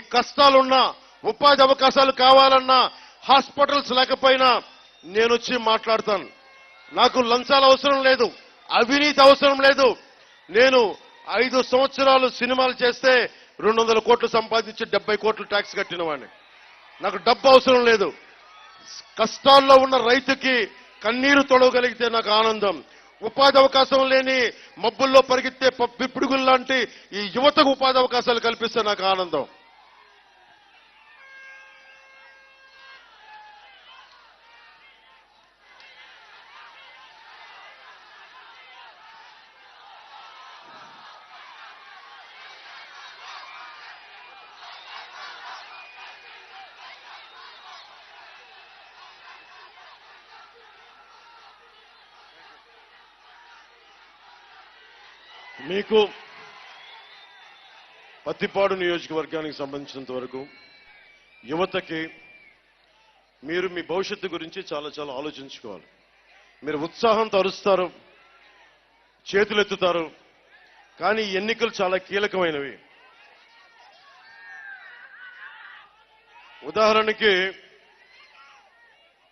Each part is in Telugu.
కష్టాలున్నా ఉపాధి అవకాశాలు కావాలన్నా హాస్పిటల్స్ లేకపోయినా నేను వచ్చి మాట్లాడతాను. నాకు లంచాలు అవసరం లేదు అవినీతి అవసరం లేదు. నేను ఐదు సంవత్సరాలు సినిమాలు చేస్తే రెండు వందల కోట్లు సంపాదించి డెబ్బై కోట్లు ట్యాక్స్ కట్టిన వాడిని నాకు డబ్బు అవసరం లేదు. కష్టాల్లో ఉన్న రైతుకి కన్నీరు తొడవగలిగితే నాకు ఆనందం. ఉపాధి అవకాశం లేని మబ్బుల్లో పరిగెత్తే పిప్పుడుగులు ఈ యువతకు ఉపాధి అవకాశాలు కల్పిస్తే నాకు ఆనందం. మీకు పత్తిపాడు నియోజకవర్గానికి సంబంధించినంత వరకు యువతకి మీరు మీ భవిష్యత్తు గురించి చాలా చాలా ఆలోచించుకోవాలి. మీరు ఉత్సాహంతో అరుస్తారు చేతులెత్తుతారు కానీ ఈ ఎన్నికలు చాలా కీలకమైనవి. ఉదాహరణకి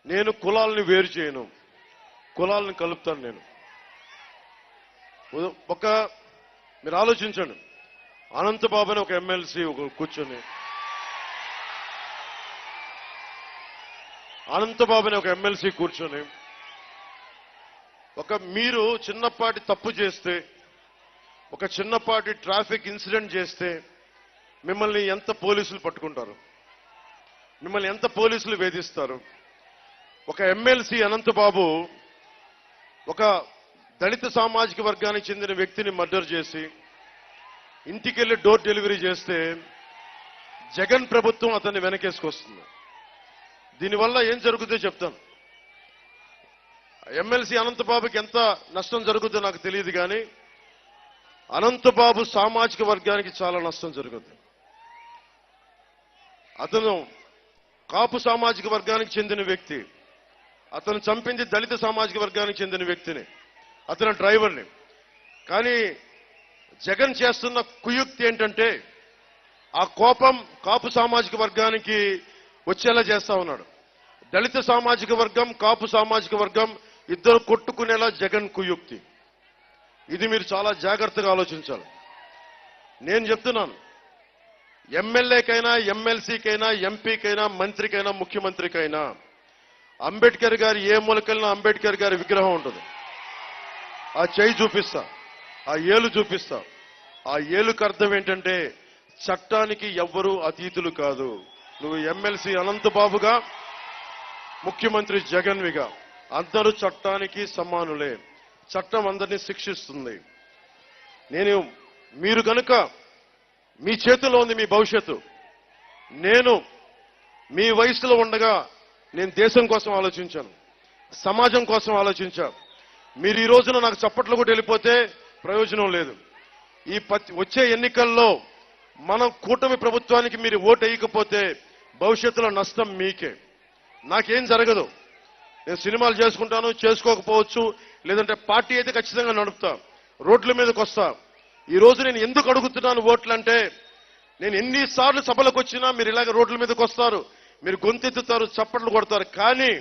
నేను కులాలని వేరు చేయను కులాలను కలుపుతాను నేను. ఒక మీరు ఆలోచించండి. అనంతబాబు అని ఒక ఎమ్మెల్సీ ఒక కూర్చొని అనంతబాబు అని ఒక ఎమ్మెల్సీ కూర్చొని ఒక మీరు చిన్నపాటి తప్పు చేస్తే ఒక చిన్నపాటి ట్రాఫిక్ ఇన్సిడెంట్ చేస్తే మిమ్మల్ని ఎంత పోలీసులు పట్టుకుంటారు? మిమ్మల్ని ఎంత పోలీసులు వేధిస్తారు? ఒక ఎమ్మెల్సీ అనంతబాబు ఒక దళిత సామాజిక వర్గానికి చెందిన వ్యక్తిని మర్డర్ చేసి ఇంటికెళ్ళి డోర్ డెలివరీ చేస్తే జగన్ ప్రభుత్వం అతన్ని వెనకేసుకొస్తుంది. దీనివల్ల ఏం జరుగుతుందో చెప్తాను. ఎమ్మెల్సీ అనంతబాబుకి ఎంత నష్టం జరుగుతుందో నాకు తెలియదు కానీ అనంతబాబు సామాజిక వర్గానికి చాలా నష్టం జరుగుతుంది అతను కాపు సామాజిక వర్గానికి చెందిన వ్యక్తి. అతను చంపింది దళిత సామాజిక వర్గానికి చెందిన వ్యక్తిని. అతను డ్రైవర్ని. కానీ జగన్ చేస్తున్న కుయుక్తి ఏంటంటే ఆ కోపం కాపు సామాజిక వర్గానికి వచ్చేలా చేస్తా ఉన్నాడు. దళిత సామాజిక వర్గం కాపు సామాజిక వర్గం ఇద్దరు కొట్టుకునేలా జగన్ కుయుక్తి. ఇది మీరు చాలా జాగ్రత్తగా ఆలోచించాలి. నేను చెప్తున్నాను ఎమ్మెల్యేకైనా ఎమ్మెల్సీకైనా ఎంపీకైనా మంత్రికైనా ముఖ్యమంత్రికైనా అంబేద్కర్ గారి ఏ మూలకెళ్ళినా అంబేద్కర్ గారి విగ్రహం ఉంటుంది. ఆ చేయి చూపిస్తా. ఆ ఏలు చూపిస్తా. ఆ ఏలుకు అర్థం ఏంటంటే చట్టానికి ఎవ్వరూ అతీతులు కాదు. నువ్వు ఎమ్మెల్సీ అనంతబాబుగా ముఖ్యమంత్రి జగన్విగా అందరూ చట్టానికి సమానులే. చట్టం అందరినీ శిక్షిస్తుంది. నేను మీరు కనుక మీ చేతిలో ఉంది మీ భవిష్యత్తు. నేను మీ వయసులో ఉండగా నేను దేశం కోసం ఆలోచించాను. సమాజం కోసం ఆలోచించాను. మీరు ఈ రోజున నాకు చప్పట్లు కూడా వెళ్ళిపోతే ప్రయోజనం లేదు. ఈ వచ్చే ఎన్నికల్లో మనం కూటమి ప్రభుత్వానికి మీరు ఓటు వేయకపోతే భవిష్యత్తులో నష్టం మీకే. నాకేం జరగదు. నేను సినిమాలు చేసుకుంటాను చేసుకోకపోవచ్చు లేదంటే పార్టీ అయితే ఖచ్చితంగా నడుపుతా. రోడ్ల మీదకి వస్తా. ఈరోజు నేను ఎందుకు అడుగుతున్నాను ఓట్లు అంటే నేను ఎన్నిసార్లు సభలకు వచ్చినా మీరు ఇలాగ రోడ్ల మీదకి వస్తారు మీరు గొంతెత్తుతారు చప్పట్లు కొడతారు. కానీ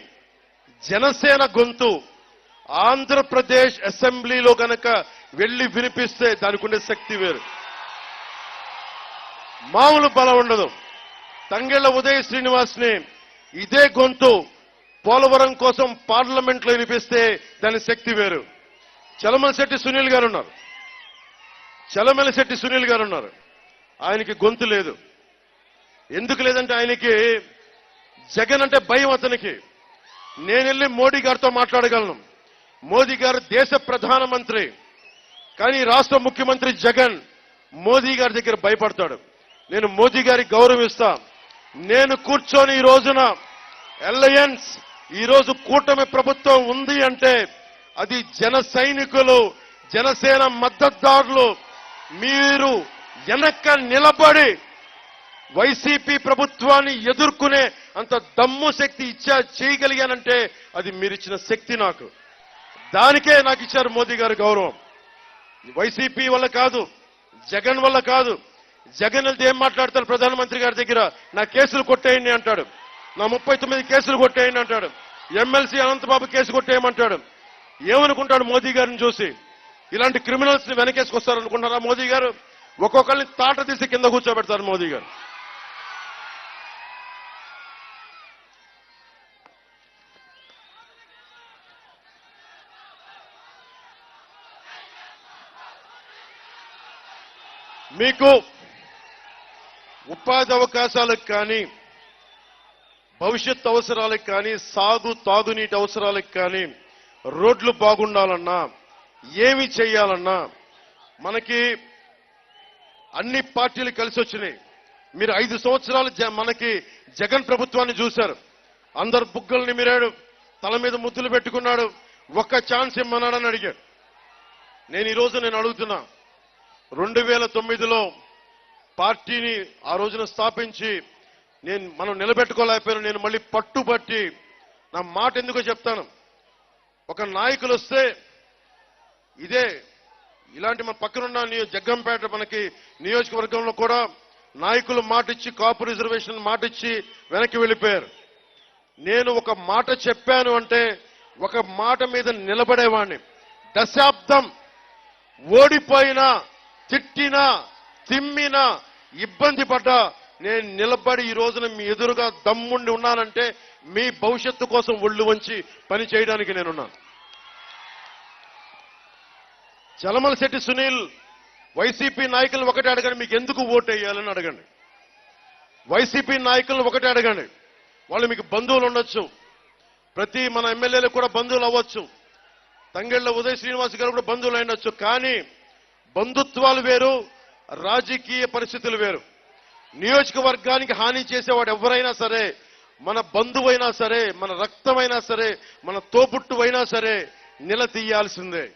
జనసేన గొంతు ఆంధ్రప్రదేశ్ అసెంబ్లీలో గనక వెళ్ళి వినిపిస్తే దానికి ఉండే శక్తి వేరు. మామూలు బలం ఉండదు. తంగెళ్ళ ఉదయ శ్రీనివాస్ని ఇదే గొంతు పోలవరం కోసం పార్లమెంట్లో వినిపిస్తే దాని శక్తి వేరు. చలమలశెట్టి సునీల్ గారు ఉన్నారు చలమలశెట్టి సునీల్ గారు ఉన్నారు ఆయనకి గొంతు లేదు. ఎందుకు లేదంటే ఆయనకి జగన్ అంటే భయం అతనికి. నేను వెళ్ళి మోడీ గారితో మాట్లాడగలను. మోదీ గారు దేశ ప్రధానమంత్రి కానీ రాష్ట్ర ముఖ్యమంత్రి జగన్ మోదీ గారి దగ్గర భయపడతాడు. నేను మోదీ గారికి గౌరవిస్తా. నేను కూర్చొని ఈ రోజున అలయన్స్ ఈరోజు కూటమి ప్రభుత్వం ఉంది అంటే అది జన సైనికులు జనసేన మద్దతుదారులు మీరు వెనక్క నిలబడి వైసీపీ ప్రభుత్వాన్ని ఎదుర్కొనే అంత దమ్ము శక్తి ఇచ్చా చేయగలిగానంటే అది మీరిచ్చిన శక్తి నాకు. దానికే నాకు ఇచ్చారు మోదీ గారు గౌరవం. వైసీపీ వల్ల కాదు జగన్ వల్ల కాదు. జగన్ వెళ్తే ఏం మాట్లాడతారు ప్రధానమంత్రి గారి దగ్గర? నా కేసులు కొట్టేయండి అంటాడు. నా ముప్పై తొమ్మిది కేసులు కొట్టేయండి అంటాడు. ఎమ్మెల్సీ అనంతబాబు కేసు కొట్టేయమంటాడు. ఏమనుకుంటాడు మోదీ గారిని చూసి? ఇలాంటి క్రిమినల్స్ని వెనకేసుకొస్తారనుకుంటారా మోదీ గారు? ఒక్కొక్కరిని తాట తీసి కింద కూర్చోబెడతారు మోదీ గారు. మీకు ఉపాధి అవకాశాలకు కానీ భవిష్యత్ అవసరాలకు కానీ సాగు తాగునీటి అవసరాలకు కానీ రోడ్లు బాగుండాలన్నా ఏమి చేయాలన్నా మనకి అన్ని పార్టీలు కలిసి వచ్చినాయి. మీరు ఐదు సంవత్సరాలు జ- మనకి జగన్ ప్రభుత్వాన్ని చూశారు. అందరు బుగ్గలు నిమిరాడు తల మీద ముద్దులు పెట్టుకున్నాడు. ఒక్క ఛాన్స్ ఇమ్మన్నాడని అడిగాడు నేను ఈరోజు నేను అడుగుతున్నా రెండు వేల తొమ్మిదిలో పార్టీని ఆ రోజున స్థాపించి నేను మనం నిలబెట్టుకోలేకపోయాను నేను మళ్ళీ పట్టుబట్టి నా మాట ఎందుకో చెప్తాను. ఒక నాయకులు వస్తే ఇదే ఇలాంటి మన పక్కనున్న నియో- జగ్గంపేట మనకి నియోజకవర్గంలో కూడా నాయకులు మాటిచ్చి కాపు రిజర్వేషన్ మాటిచ్చి వెనక్కి వెళ్ళిపోయారు. నేను ఒక మాట చెప్పాను అంటే ఒక మాట మీద నిలబడేవాడిని దశాబ్దం ఓడిపోయినా తిట్టినా తిమ్మినా ఇబ్బంది పడ్డా నేను నిలబడి ఈ రోజున మీ ఎదురుగా దమ్ముండి ఉన్నానంటే మీ భవిష్యత్తు కోసం ఒళ్ళు వంచి పని చేయడానికి నేనున్నాను చలమలశెట్టి సునీల్ వైసీపీ నాయకులు ఒకటే అడగండి మీకు ఎందుకు ఓటు వేయాలని అడగండి. వైసీపీ నాయకులను ఒకటే అడగండి. వాళ్ళు మీకు బంధువులు ఉండొచ్చు. ప్రతి మన ఎమ్మెల్యేలకు కూడా బంధువులు అవ్వచ్చు. తంగెళ్ళ ఉదయ శ్రీనివాస్ గారు కూడా బంధువులు అయినొచ్చు కానీ బంధుత్వాలు వేరు రాజకీయ పరిస్థితులు వేరు. నియోజకవర్గానికి హాని చేసేవాడు ఎవరైనా సరే మన బంధువైనా సరే మన రక్తమైనా సరే మన తోబుట్టువైనా సరే నిలదీయాల్సిందే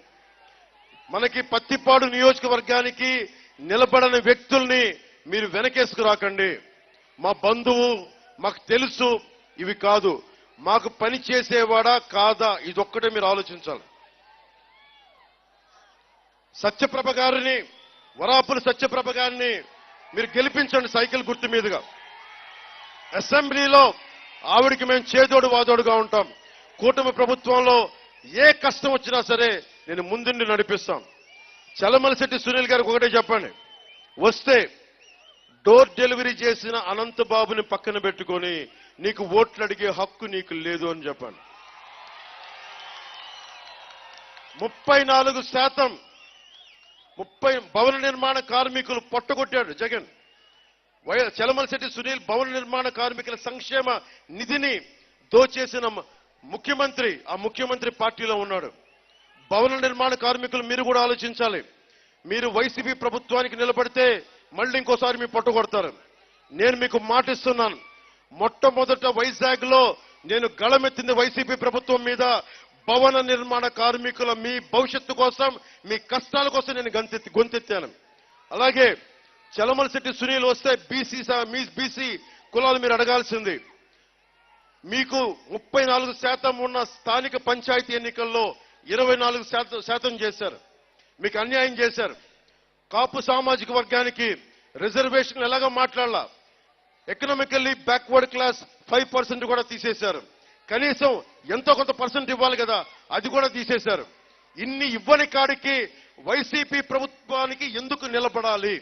మనకి పత్తిపాడు నియోజకవర్గానికి నిలబడని వ్యక్తుల్ని మీరు వెనకేసుకురాకండి మా బంధువు మాకు తెలుసు ఇవి కాదు. మాకు పని చేసేవాడా కాదా? ఇదొక్కటే మీరు ఆలోచించాలి. సత్యప్రభ గారిని వరాపుల సత్యప్రభ గారిని మీరు గెలిపించండి సైకిల్ గుర్తు మీదుగా. అసెంబ్లీలో ఆవిడికి మేము చేదోడు వాదోడుగా ఉంటాం. కూటమి ప్రభుత్వంలో ఏ కష్టం వచ్చినా సరే నేను ముందుండి నడిపిస్తాం. చలమలశెట్టి సునీల్ గారికి ఒకటే చెప్పండి. వస్తే డోర్ డెలివరీ చేసిన అనంత బాబుని పక్కన పెట్టుకొని నీకు ఓట్లు అడిగే హక్కు నీకు లేదు అని చెప్పాను ముప్పై నాలుగు శాతం ముప్పై భవన నిర్మాణ కార్మికులు పొట్టగొట్టాడు జగన్. వై చలమలశెట్టి సునీల్ భవన నిర్మాణ కార్మికుల సంక్షేమ నిధిని దోచేసిన ముఖ్యమంత్రి ఆ ముఖ్యమంత్రి పార్టీలో ఉన్నాడు. భవన నిర్మాణ కార్మికులు మీరు కూడా ఆలోచించాలి. మీరు వైసీపీ ప్రభుత్వానికి నిలబడితే మళ్ళీ ఇంకోసారి మీ పట్టుకొడతారు నేను మీకు మాటిస్తున్నాను. మొట్టమొదట వైజాగ్లో నేను గళమెత్తింది వైసీపీ ప్రభుత్వం మీద భవన నిర్మాణ కార్మికుల మీ భవిష్యత్తు కోసం మీ కష్టాల కోసం నేను గంతెత్తి గొంతెత్తాను. అలాగే చలమలశెట్టి సునీల్ వస్తే బీసీ మీ బీసీ కులాలు మీరు అడగాల్సింది. మీకు ముప్పై నాలుగు శాతం ఉన్న స్థానిక పంచాయతీ ఎన్నికల్లో ఇరవై నాలుగు శాతం శాతం చేశారు. మీకు అన్యాయం చేశారు. కాపు సామాజిక వర్గానికి రిజర్వేషన్ ఎలాగో మాట్లాడాల? Economically backward class five percent కూడా తీసేశారు. కనీసం ఎంతో కొంత పర్సెంట్ ఇవ్వాలి కదా అది కూడా తీసేశారు. ఇన్ని ఇవ్వని కాడికి వైసీపీ ప్రభుత్వానికి ఎందుకు నిలబడాలి?